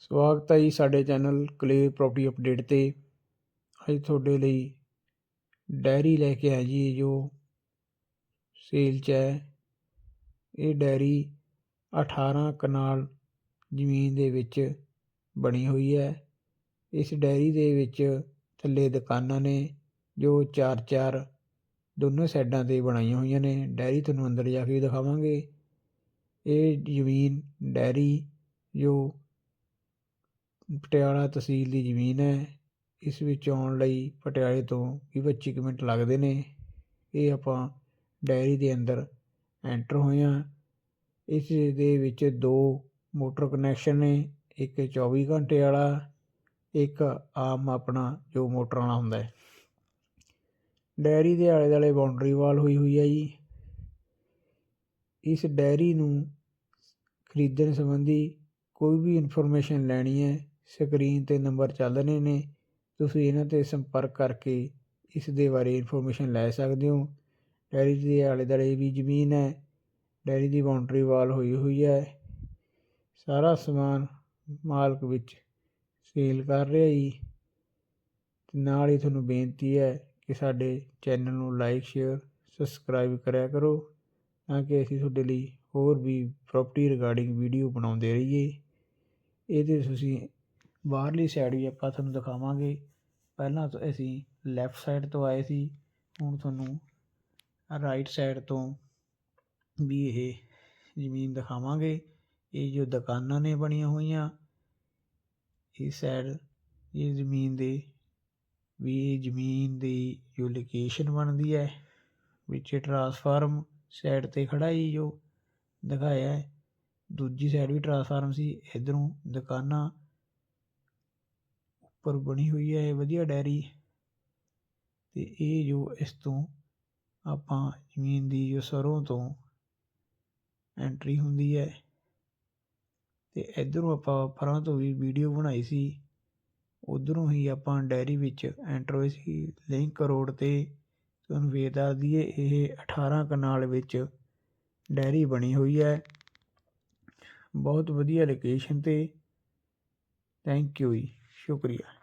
ਸਵਾਗਤ ਹੈ ਜੀ ਸਾਡੇ ਚੈਨਲ ਕਲੇ ਪ੍ਰੋਪਰਟੀ ਅਪਡੇਟ ਤੇ। ਅੱਜ ਤੁਹਾਡੇ ਲਈ ਡੈਰੀ ਲੈ ਕੇ ਆਇਆ ਜੀ ਜੋ ਸੇਲ 'ਚ ਹੈ। ਇਹ ਡੈਰੀ 18 ਕਨਾਲ ਜ਼ਮੀਨ ਦੇ ਵਿੱਚ ਬਣੀ ਹੋਈ ਹੈ। ਇਸ ਡੈਰੀ ਦੇ ਵਿੱਚ ਥੱਲੇ ਦੁਕਾਨਾਂ ਨੇ ਜੋ ਚਾਰ ਚਾਰ ਦੋਨੋਂ ਸਾਈਡਾਂ 'ਤੇ ਬਣਾਈਆਂ ਹੋਈਆਂ ਨੇ। ਡੈਰੀ ਤੁਹਾਨੂੰ ਅੰਦਰ ਜਾ ਕੇ ਦਿਖਾਵਾਂਗੇ। ਇਹ ਜ਼ਮੀਨ ਡੈਰੀ ਜੋ ਪਟਿਆਲਾ ਤਹਿਸੀਲ ਦੀ ਜ਼ਮੀਨ ਹੈ। ਇਸ ਵਿੱਚ ਆਉਣ ਲਈ ਪਟਿਆਲੇ ਤੋਂ ਵੀਹ ਪੱਚੀ ਕੁ ਮਿੰਟ ਲੱਗਦੇ ਨੇ। ਇਹ ਆਪਾਂ ਡੈਰੀ ਦੇ ਅੰਦਰ ਐਂਟਰ ਹੋਏ ਹਾਂ। ਇਸ ਦੇ ਵਿੱਚ ਦੋ ਮੋਟਰ ਕਨੈਕਸ਼ਨ ਨੇ, ਇੱਕ 24 ਘੰਟੇ ਵਾਲਾ, ਇੱਕ ਆਮ ਆਪਣਾ ਜੋ ਮੋਟਰ ਵਾਲਾ ਹੁੰਦਾ ਹੈ। ਡੈਰੀ ਦੇ ਆਲੇ ਦੁਆਲੇ ਬਾਉਂਡਰੀ ਵਾਲ ਹੋਈ ਹੋਈ ਹੈ ਜੀ। ਇਸ ਡੈਰੀ ਨੂੰ ਖਰੀਦਣ ਸੰਬੰਧੀ ਕੋਈ ਵੀ ਇਨਫੋਰਮੇਸ਼ਨ ਲੈਣੀ ਹੈ ਸਕਰੀਨ 'ਤੇ ਨੰਬਰ ਚੱਲ ਰਹੇ ਨੇ। ਤੁਸੀਂ ਇਹਨਾਂ 'ਤੇ ਸੰਪਰਕ ਕਰਕੇ ਇਸ ਦੇ ਬਾਰੇ ਇਨਫੋਰਮੇਸ਼ਨ ਲੈ ਸਕਦੇ ਹੋ। ਡੈਰੀ ਦੇ ਆਲੇ ਦੁਆਲੇ ਵੀ ਜ਼ਮੀਨ ਹੈ। ਡੈਰੀ ਦੀ ਬਾਉਂਡਰੀ ਵਾਲ ਹੋਈ ਹੋਈ ਹੈ। ਸਾਰਾ ਸਮਾਨ ਮਾਲਕ ਵਿੱਚ ਸੇਲ ਕਰ ਰਿਹਾ ਜੀ। ਅਤੇ ਨਾਲ ਹੀ ਤੁਹਾਨੂੰ ਬੇਨਤੀ ਹੈ ਕਿ ਸਾਡੇ ਚੈਨਲ ਨੂੰ ਲਾਈਕ ਸ਼ੇਅਰ ਸਬਸਕ੍ਰਾਈਬ ਕਰਿਆ ਕਰੋ ਤਾਂ ਕਿ ਅਸੀਂ ਤੁਹਾਡੇ ਲਈ ਹੋਰ ਵੀ ਪ੍ਰੋਪਰਟੀ ਰਿਗਾਰਡਿੰਗ ਵੀਡੀਓ ਬਣਾਉਂਦੇ ਰਹੀਏ। ਇਹਦੇ ਤੁਸੀਂ ਬਾਹਰਲੀ ਸਾਈਡ ਵੀ ਆਪਾਂ ਤੁਹਾਨੂੰ ਦਿਖਾਵਾਂਗੇ। ਪਹਿਲਾਂ ਤਾਂ ਅਸੀਂ ਲੈਫਟ ਸਾਈਡ ਤੋਂ ਆਏ ਸੀ। ਹੁਣ ਤੁਹਾਨੂੰ ਰਾਈਟ ਸਾਈਡ ਤੋਂ ਵੀ ਇਹ ਜ਼ਮੀਨ ਦਿਖਾਵਾਂਗੇ। ਇਹ ਜੋ ਦੁਕਾਨਾਂ ਨੇ ਬਣੀਆਂ ਹੋਈਆਂ ਇਸ ਸਾਈਡ ਇਹ ਜ਼ਮੀਨ ਦੇ ਵੀ ਇਹ ਜ਼ਮੀਨ ਦੀ ਜੋ ਲੋਕੇਸ਼ਨ ਬਣਦੀ ਹੈ, ਵਿੱਚ ਟਰਾਂਸਫਾਰਮ ਸਾਈਡ ਤੇ ਖੜਾ ਹੀ ਜੋ ਦਿਖਾਇਆ ਹੈ। ਦੂਜੀ ਸਾਈਡ ਵੀ ਟਰਾਂਸਫਾਰਮ ਸੀ। ਇਧਰੋਂ ਦੁਕਾਨਾਂ ਉੱਪਰ ਬਣੀ ਹੋਈ ਹੈ, ਇਹ ਵਧੀਆ ਡੈਰੀ। ਅਤੇ ਇਹ ਜੋ ਇਸ ਤੋਂ ਆਪਾਂ ਜ਼ਮੀਨ ਦੀ ਜੋ ਸਰੋਂ ਤੋਂ ਐਂਟਰੀ ਹੁੰਦੀ ਹੈ ਅਤੇ ਇਧਰੋਂ ਆਪਾਂ ਪਰਾਂ ਤੋਂ ਵੀ ਵੀਡੀਓ ਬਣਾਈ ਸੀ, ਉਧਰੋਂ ਹੀ ਆਪਾਂ ਡੈਰੀ ਵਿੱਚ ਐਂਟਰ ਹੋਏ ਸੀ ਲਿੰਕ ਰੋਡ ਤੇ ਤੁਹਾਨੂੰ ਵੇਖ ਦੱਸ ਦਈਏ, ਇਹ 18 ਕਨਾਲ ਵਿੱਚ ਡੈਰੀ ਬਣੀ ਹੋਈ ਹੈ। ਬਹੁਤ ਵਧੀਆ ਲੋਕੇਸ਼ਨ ਤੇ। ਥੈਂਕ ਯੂ ਜੀ, ਸ਼ੁਕਰੀਆ।